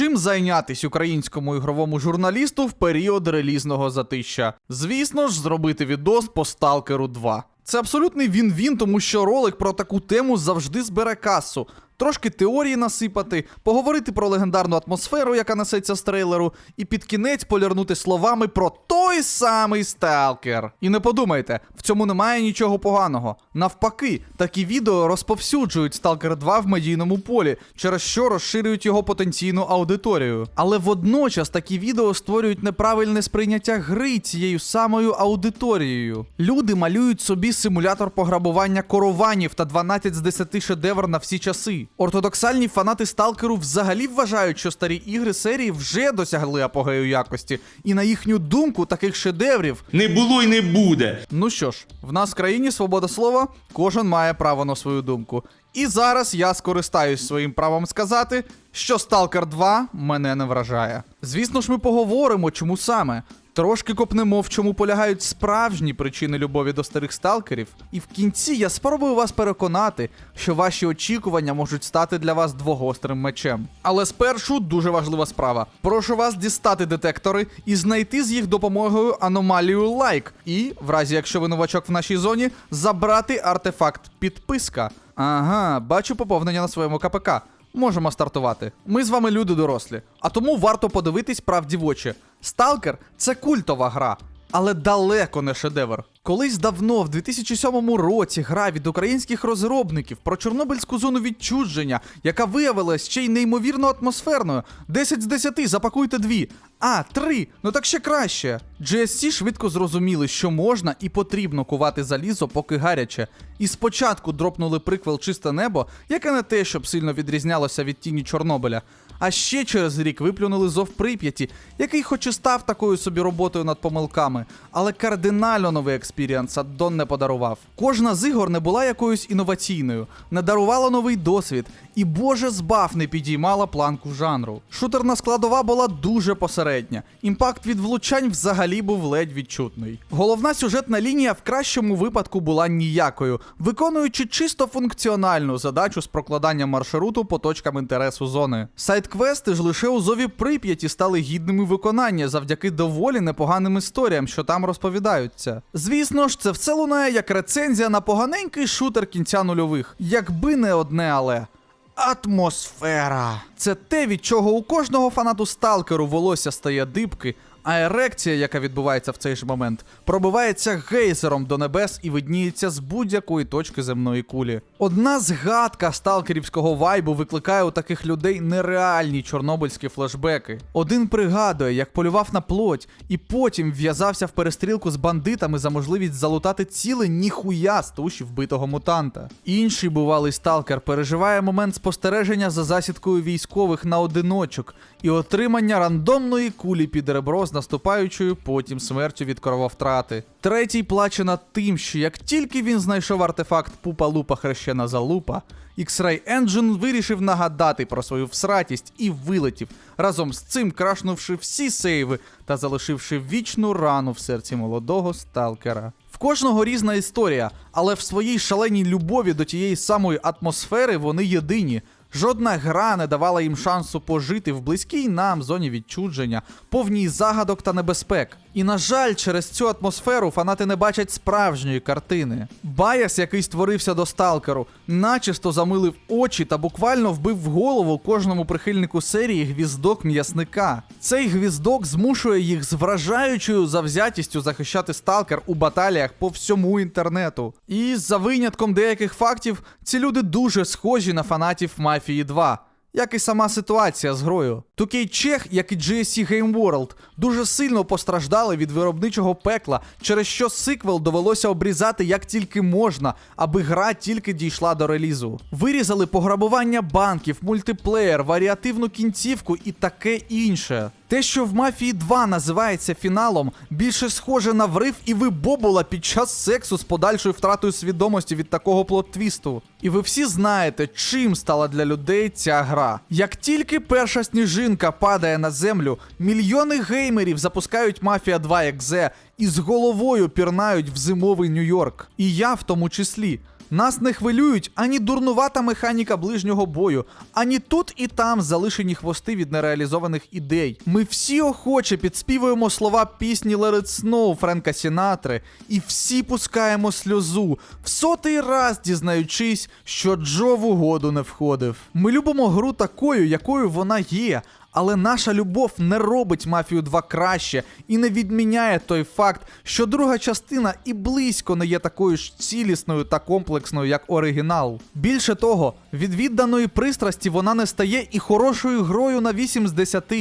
Чим зайнятись українському ігровому журналісту в період релізного затища? Звісно ж, зробити відос по Сталкеру 2. Це абсолютний він-він, тому що ролик про таку тему завжди збере касу. Трошки теорії насипати, поговорити про легендарну атмосферу, яка несеться з трейлеру, і під кінець полірнути словами про той самий сталкер. І не подумайте, в цьому немає нічого поганого. Навпаки, такі відео розповсюджують Stalker 2 в медійному полі, через що розширюють його потенційну аудиторію. Але водночас такі відео створюють неправильне сприйняття гри цією самою аудиторією. Люди малюють собі симулятор пограбування корованів та 12 з 10 шедевр на всі часи. Ортодоксальні фанати Сталкеру взагалі вважають, що старі ігри серії вже досягли апогею якості, і на їхню думку таких шедеврів Не було й не буде. Ну що ж, в нас в країні свобода слова, кожен має право на свою думку. І зараз я скористаюсь своїм правом сказати, що Stalker 2 мене не вражає. Звісно ж, ми поговоримо, чому саме. Трошки копнемо, в чому полягають справжні причини любові до старих сталкерів. І в кінці я спробую вас переконати, що ваші очікування можуть стати для вас двогострим мечем. Але спершу дуже важлива справа. Прошу вас дістати детектори і знайти з їх допомогою аномалію лайк. І, в разі якщо ви новачок в нашій зоні, забрати артефакт підписка. Ага, бачу поповнення на своєму КПК. Можемо стартувати. Ми з вами люди дорослі, а тому варто подивитись правді в очі. Сталкер це культова гра, але далеко не шедевр. Колись давно, в 2007 році, гра від українських розробників про Чорнобильську зону відчудження, яка виявилась ще й неймовірно атмосферною. 10 з 10, запакуйте дві. А, три, ну так ще краще. GSC швидко зрозуміли, що можна і потрібно кувати залізо, поки гаряче. І спочатку дропнули приквел Чисте небо, яке не те, щоб сильно відрізнялося від тіні Чорнобиля. А ще через рік виплюнули зов Прип'яті, який хоч і став такою собі роботою над помилками, але кардинально новий експіріанс аддон не подарував. Кожна з ігор не була якоюсь інноваційною, не дарувала новий досвід, і боже збав не підіймала планку жанру. Шутерна складова була дуже посередня. Імпакт від влучань взагалі був ледь відчутний. Головна сюжетна лінія в кращому випадку була ніякою, виконуючи чисто функціональну задачу з прокладання маршруту по точкам інтересу зони. Сайт-квести ж лише у зові Прип'яті стали гідними виконання завдяки доволі непоганим історіям, що там розповідаються. Звісно ж, це все лунає як рецензія на поганенький шутер кінця нульових, якби не одне але. Атмосфера. Це те, від чого у кожного фанату сталкеру волосся стає дибки, а ерекція, яка відбувається в цей ж момент, пробивається гейзером до небес і видніється з будь-якої точки земної кулі. Одна згадка сталкерівського вайбу викликає у таких людей нереальні чорнобильські флешбеки. Один пригадує, як полював на плоть, і потім в'язався в перестрілку з бандитами за можливість залутати ціле ніхуя з туші вбитого мутанта. Інший бувалий сталкер переживає момент спостереження за засідкою військових на одиночок і отримання рандомної кулі під ребро з наступаючою потім смертю від крововтрати. Третій плаче над тим, що як тільки він знайшов артефакт Пупа Лупа Хрещена Залупа, X-Ray Engine вирішив нагадати про свою всратість і вилетів, разом з цим крашнувши всі сейви та залишивши вічну рану в серці молодого сталкера. В кожного різна історія, але в своїй шаленій любові до тієї самої атмосфери вони єдині. Жодна гра не давала їм шансу пожити в близькій нам зоні відчудження, повній загадок та небезпек. І на жаль, через цю атмосферу фанати не бачать справжньої картини. Баяс, який створився до сталкеру, начисто замилив очі та буквально вбив в голову кожному прихильнику серії гвіздок м'ясника. Цей гвіздок змушує їх з вражаючою завзятістю захищати сталкер у баталіях по всьому інтернету. І за винятком деяких фактів, ці люди дуже схожі на фанатів Мафії 2 як і сама ситуація з грою. 2K Чех, як і GSC Game World, дуже сильно постраждали від виробничого пекла, через що сиквел довелося обрізати як тільки можна, аби гра тільки дійшла до релізу. Вирізали пограбування банків, мультиплеєр, варіативну кінцівку і таке інше. Те, що в Мафії 2 називається фіналом, більше схоже на врив і вибобула під час сексу з подальшою втратою свідомості від такого плот-твісту. І ви всі знаєте, чим стала для людей ця гра. Як тільки перша сніжинка падає на землю, мільйони геймерів запускають Мафія 2 екзе і з головою пірнають в зимовий Нью-Йорк. І я в тому числі. Нас не хвилюють ані дурнувата механіка ближнього бою, ані тут і там залишені хвости від нереалізованих ідей. Ми всі охоче підспівуємо слова пісні Let Snow Френка Сінатри, і всі пускаємо сльозу, в сотий раз дізнаючись, що Джо в угоду не входив. Ми любимо гру такою, якою вона є. Але наша любов не робить мафію 2 краще і не відміняє той факт, що друга частина і близько не є такою ж цілісною та комплексною, як оригінал. Більше того, від відданої пристрасті вона не стає і хорошою грою на 8 з 10.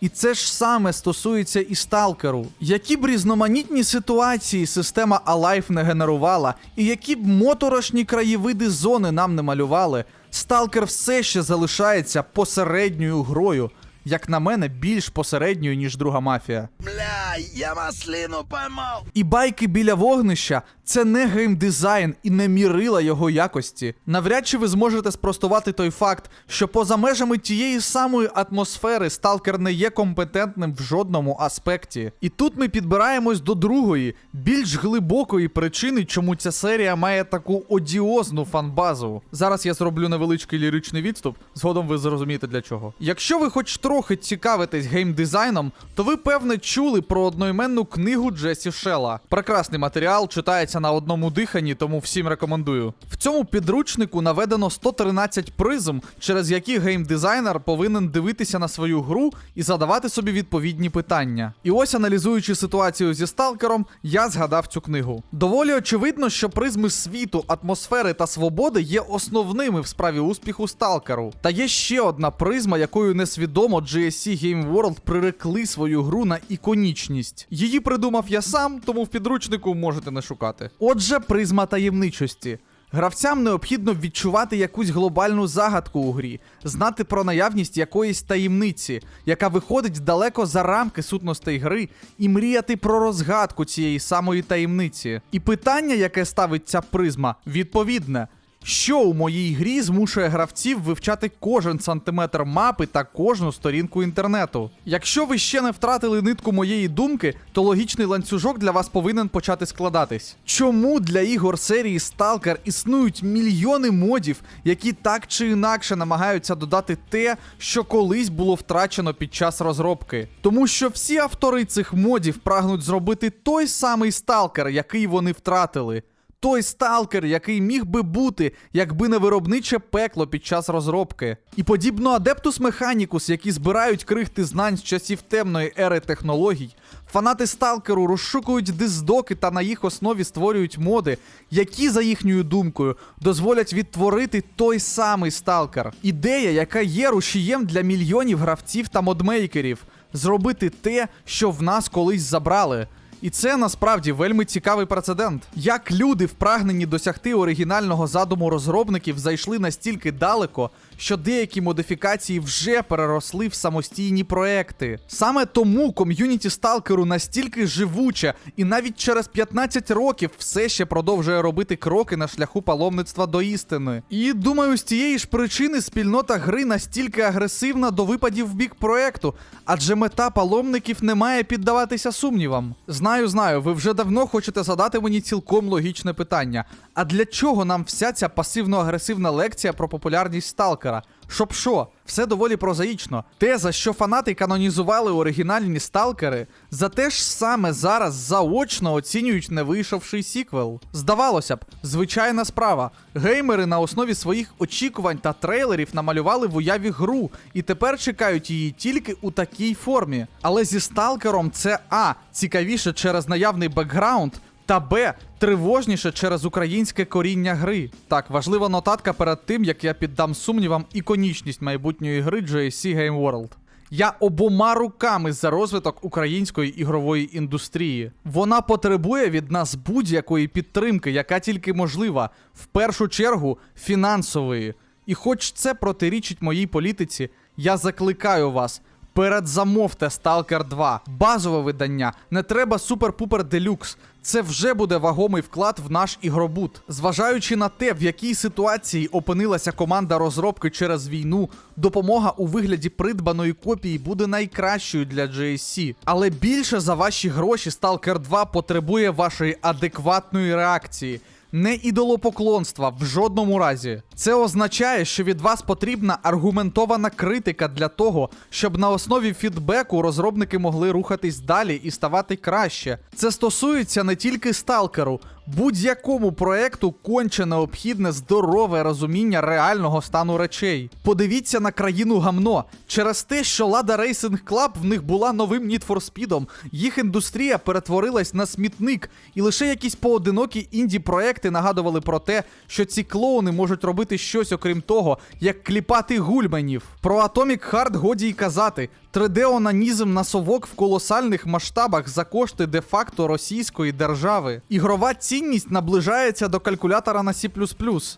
І це ж саме стосується і сталкеру. Які б різноманітні ситуації система Alive не генерувала, і які б моторошні краєвиди зони нам не малювали, сталкер все ще залишається посередньою грою. Як на мене, більш посередньою, ніж друга мафія. Бля, я маслину поймал. І байки біля вогнища це не геймдизайн і не мірила його якості. Навряд чи ви зможете спростувати той факт, що поза межами тієї самої атмосфери сталкер не є компетентним в жодному аспекті. І тут ми підбираємось до другої, більш глибокої причини, чому ця серія має таку одіозну фанбазу. Зараз я зроблю невеличкий ліричний відступ, згодом ви зрозумієте для чого. Якщо ви хоч трохи цікавитесь геймдизайном, то ви певне чули про одноіменну книгу Джесі Шелла. Прекрасний матеріал читається на одному диханні, тому всім рекомендую. В цьому підручнику наведено 113 призм, через які геймдизайнер повинен дивитися на свою гру і задавати собі відповідні питання. І ось, аналізуючи ситуацію зі сталкером, я згадав цю книгу. Доволі очевидно, що призми світу, атмосфери та свободи є основними в справі успіху сталкеру. Та є ще одна призма, якою несвідомо GSC Game World прирекли свою гру на іконічність. Її придумав я сам, тому в підручнику можете не шукати. Отже, призма таємничості. Гравцям необхідно відчувати якусь глобальну загадку у грі, знати про наявність якоїсь таємниці, яка виходить далеко за рамки сутностей гри, і мріяти про розгадку цієї самої таємниці. І питання, яке ставить ця призма, відповідне. Що у моїй грі змушує гравців вивчати кожен сантиметр мапи та кожну сторінку інтернету? Якщо ви ще не втратили нитку моєї думки, то логічний ланцюжок для вас повинен почати складатись. Чому для ігор серії Stalker існують мільйони модів, які так чи інакше намагаються додати те, що колись було втрачено під час розробки? Тому що всі автори цих модів прагнуть зробити той самий Stalker, який вони втратили. Той сталкер, який міг би бути, якби не виробниче пекло під час розробки. І подібно Адептус Механікус, які збирають крихти знань з часів темної ери технологій, фанати сталкеру розшукують диздоки та на їх основі створюють моди, які, за їхньою думкою, дозволять відтворити той самий сталкер. Ідея, яка є рушієм для мільйонів гравців та модмейкерів, зробити те, що в нас колись забрали. І це насправді вельми цікавий прецедент. Як люди, впрагнені досягти оригінального задуму розробників, зайшли настільки далеко, що деякі модифікації вже переросли в самостійні проекти. Саме тому ком'юніті сталкеру настільки живуче і навіть через 15 років все ще продовжує робити кроки на шляху паломництва до істини. І думаю, з цієї ж причини спільнота гри настільки агресивна до випадів в бік проекту, адже мета паломників не має піддаватися сумнівам. Знаю, знаю, ви вже давно хочете задати мені цілком логічне питання. А для чого нам вся ця пасивно-агресивна лекція про популярність сталкера? Щоб що? Все доволі прозаїчно. Те, за що фанати канонізували оригінальні сталкери, за те ж саме зараз заочно оцінюють не вийшовший сіквел. Здавалося б, звичайна справа. Геймери на основі своїх очікувань та трейлерів намалювали в уяві гру, і тепер чекають її тільки у такій формі. Але зі сталкером це А. Цікавіше через наявний бекграунд. Та Б тривожніше через українське коріння гри. Так, важлива нотатка перед тим, як я піддам сумнівам іконічність майбутньої гри GSC Game World. Я обома руками за розвиток української ігрової індустрії. Вона потребує від нас будь-якої підтримки, яка тільки можлива, в першу чергу фінансової. І хоч це протирічить моїй політиці, я закликаю вас. Передзамовте Stalker 2, базове видання, не треба супер-пупер делюкс. Це вже буде вагомий вклад в наш ігробут. Зважаючи на те, в якій ситуації опинилася команда розробки через війну, допомога у вигляді придбаної копії буде найкращою для GSC. Але більше за ваші гроші Stalker 2 потребує вашої адекватної реакції. Не ідолопоклонства в жодному разі. Це означає, що від вас потрібна аргументована критика для того, щоб на основі фідбеку розробники могли рухатись далі і ставати краще. Це стосується не тільки сталкеру. Будь-якому проекту конче необхідне здорове розуміння реального стану речей. Подивіться на країну гамно. Через те, що Lada Racing Club в них була новим Need for Speed, їх індустрія перетворилась на смітник, і лише якісь поодинокі інді-проекти нагадували про те, що ці клоуни можуть робити щось окрім того, як кліпати гульменів. Про Atomic Heart годі й казати. 3D-онанізм на совок в колосальних масштабах за кошти де-факто російської держави. Ігрова цінність наближається до калькулятора на C++.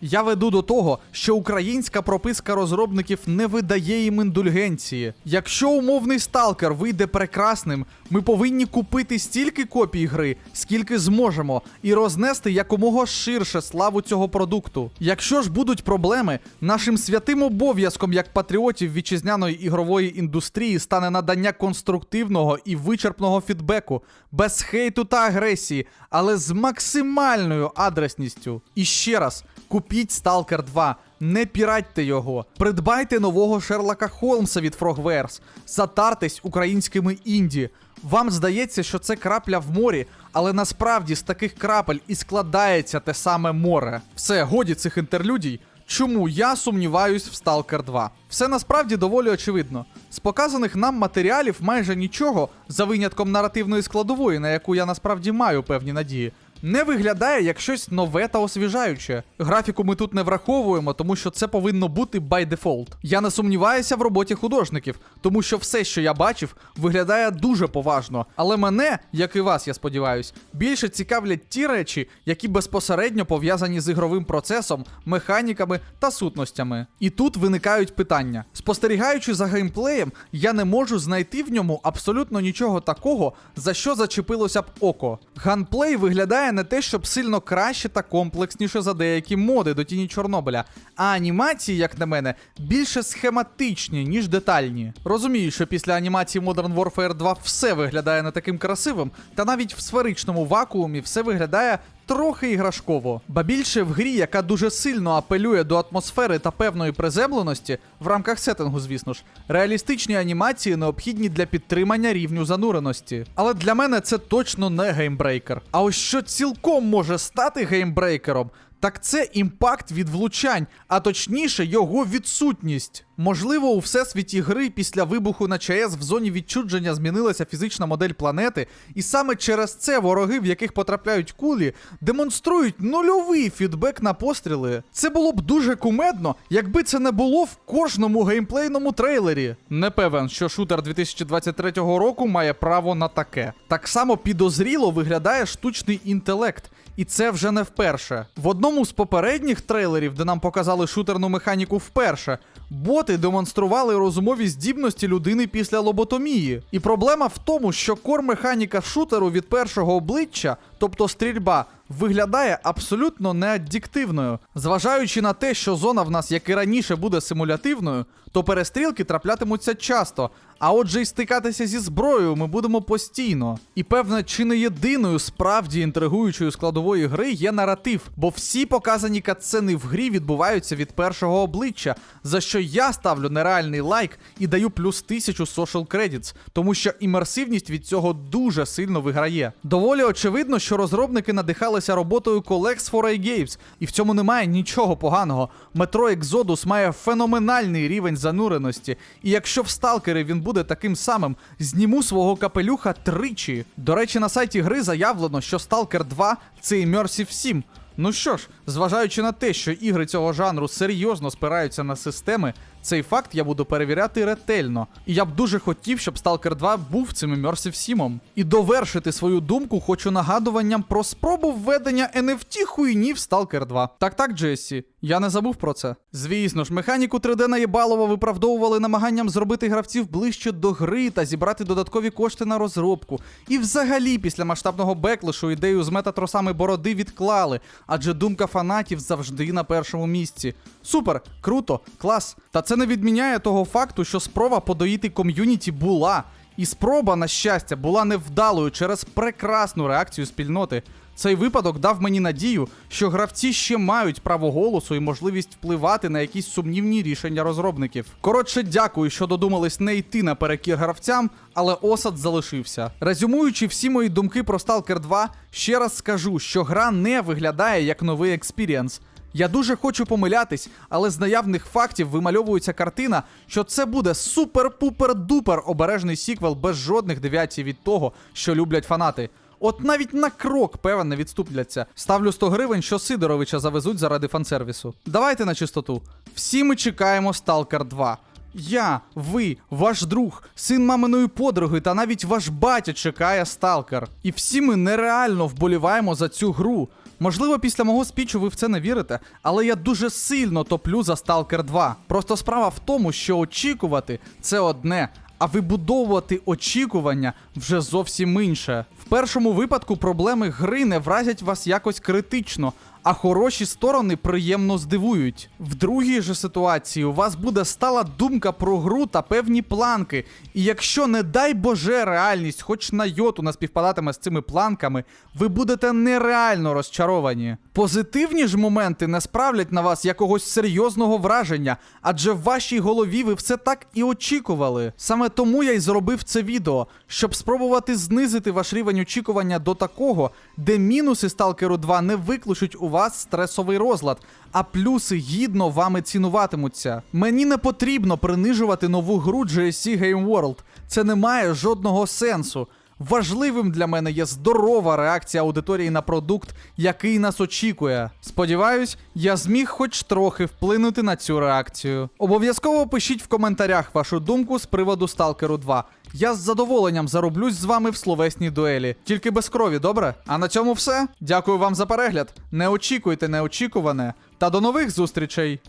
Я веду до того, що українська прописка розробників не видає їм індульгенції. Якщо умовний сталкер вийде прекрасним, ми повинні купити стільки копій гри, скільки зможемо, і рознести якомога ширше славу цього продукту. Якщо ж будуть проблеми, нашим святим обов'язком як патріотів вітчизняної ігрової індустрії стане надання конструктивного і вичерпного фідбеку, без хейту та агресії, але з максимальною адресністю. І ще раз, купіть Stalker 2. Не піратьте його, придбайте нового Шерлока Холмса від Frogwares, затартесь українськими інді. Вам здається, що це крапля в морі, але насправді з таких крапель і складається те саме море. Все, годі цих інтерлюдій. Чому я сумніваюсь в Stalker 2? Все насправді доволі очевидно. З показаних нам матеріалів майже нічого, за винятком наративної складової, на яку я насправді маю певні надії, не виглядає як щось нове та освіжаюче. Графіку ми тут не враховуємо, тому що це повинно бути by default. Я не сумніваюся в роботі художників, тому що все, що я бачив, виглядає дуже поважно. Але мене, як і вас, я сподіваюсь, більше цікавлять ті речі, які безпосередньо пов'язані з ігровим процесом, механіками та сутностями. І тут виникають питання. Спостерігаючи за геймплеєм, я не можу знайти в ньому абсолютно нічого такого, за що зачепилося б око. Ганплей виглядає не те, щоб сильно краще та комплексніше за деякі моди до тіні Чорнобиля, а анімації, як на мене, більше схематичні, ніж детальні. Розумію, що після анімації Modern Warfare 2 все виглядає не таким красивим, та навіть в сферичному вакуумі все виглядає трохи іграшково. Ба більше в грі, яка дуже сильно апелює до атмосфери та певної приземленості, в рамках сеттингу, звісно ж, реалістичні анімації необхідні для підтримання рівню зануреності. Але для мене це точно не геймбрейкер. А ось що цілком може стати геймбрейкером, так це імпакт від влучань, а точніше його відсутність. Можливо, у всесвіті гри після вибуху на ЧАЕС в зоні відчудження змінилася фізична модель планети, і саме через це вороги, в яких потрапляють кулі, демонструють нульовий фідбек на постріли. Це було б дуже кумедно, якби це не було в кожному геймплейному трейлері. Не певен, що шутер 2023 року має право на таке. Так само підозріло виглядає штучний інтелект. І це вже не вперше. В одному з попередніх трейлерів, де нам показали шутерну механіку вперше, боти демонстрували розумові здібності людини після лоботомії. І проблема в тому, що кор-механіка шутеру від першого обличчя, тобто стрільба, виглядає абсолютно неаддіктивною. Зважаючи на те, що зона в нас, як і раніше, буде симулятивною, то перестрілки траплятимуться часто. А отже, й стикатися зі зброєю ми будемо постійно. І певне, чи не єдиною справді інтригуючою складової гри є наратив, бо всі показані катсцени в грі відбуваються від першого обличчя, за що я ставлю нереальний лайк і даю плюс тисячу social credits, тому що імерсивність від цього дуже сильно виграє. Доволі очевидно, що розробники надихалися роботою колег з 4A Games, і в цьому немає нічого поганого. Metro Exodus має феноменальний рівень зануреності, і якщо в сталкері він буде таким самим, зніму свого капелюха тричі. До речі, на сайті гри заявлено, що Stalker 2 це Immersive 7. Ну що ж, зважаючи на те, що ігри цього жанру серйозно спираються на системи, цей факт я буду перевіряти ретельно. І я б дуже хотів, щоб Stalker 2 був цим Immersive 7. І довершити свою думку хочу нагадуванням про спробу введення NFT хуйні в Stalker 2. Так так, Джесі, я не забув про це. Звісно ж, механіку 3D наєбалово виправдовували намаганням зробити гравців ближче до гри та зібрати додаткові кошти на розробку. І взагалі, після масштабного беклишу ідею з метатросами бороди відклали, адже думка фанатів завжди на першому місці. Супер, круто, клас. Та це не відміняє того факту, що спроба подоїти ком'юніті була. І спроба, на щастя, була невдалою через прекрасну реакцію спільноти. Цей випадок дав мені надію, що гравці ще мають право голосу і можливість впливати на якісь сумнівні рішення розробників. Коротше, дякую, що додумались не йти наперекір гравцям, але осад залишився. Резюмуючи всі мої думки про Stalker 2, ще раз скажу, що гра не виглядає як новий експірієнс. Я дуже хочу помилятись, але з наявних фактів вимальовується картина, що це буде супер-пупер-дупер обережний сіквел без жодних девіацій від того, що люблять фанати. От навіть на крок, певен, не відступляться. Ставлю 100 гривень, що Сидоровича завезуть заради фансервісу. Давайте на чистоту. Всі ми чекаємо Stalker 2. Я, ви, ваш друг, син маминої подруги та навіть ваш батя чекає Сталкер. І всі ми нереально вболіваємо за цю гру. Можливо, після мого спічу ви в це не вірите, але я дуже сильно топлю за Stalker 2. Просто справа в тому, що очікувати це одне, а вибудовувати очікування вже зовсім інше. В першому випадку проблеми гри не вразять вас якось критично, а хороші сторони приємно здивують. В другій же ситуації у вас буде стала думка про гру та певні планки. І якщо, не дай Боже, реальність, хоч на йоту не співпадатиме з цими планками, ви будете нереально розчаровані. Позитивні ж моменти не справлять на вас якогось серйозного враження, адже в вашій голові ви все так і очікували. Саме тому я й зробив це відео, щоб спробувати знизити ваш рівень очікування до такого, де мінуси Сталкеру 2 не викличуть у вас стресовий розлад, а плюси гідно вами цінуватимуться. Мені не потрібно принижувати нову гру GSC Game World. Це не має жодного сенсу. Важливим для мене є здорова реакція аудиторії на продукт, який нас очікує. Сподіваюсь, я зміг хоч трохи вплинути на цю реакцію. Обов'язково пишіть в коментарях вашу думку з приводу Сталкеру 2. Я з задоволенням зароблюсь з вами в словесній дуелі. Тільки без крові, добре? А на цьому все. Дякую вам за перегляд. Не очікуйте неочікуване. Та до нових зустрічей!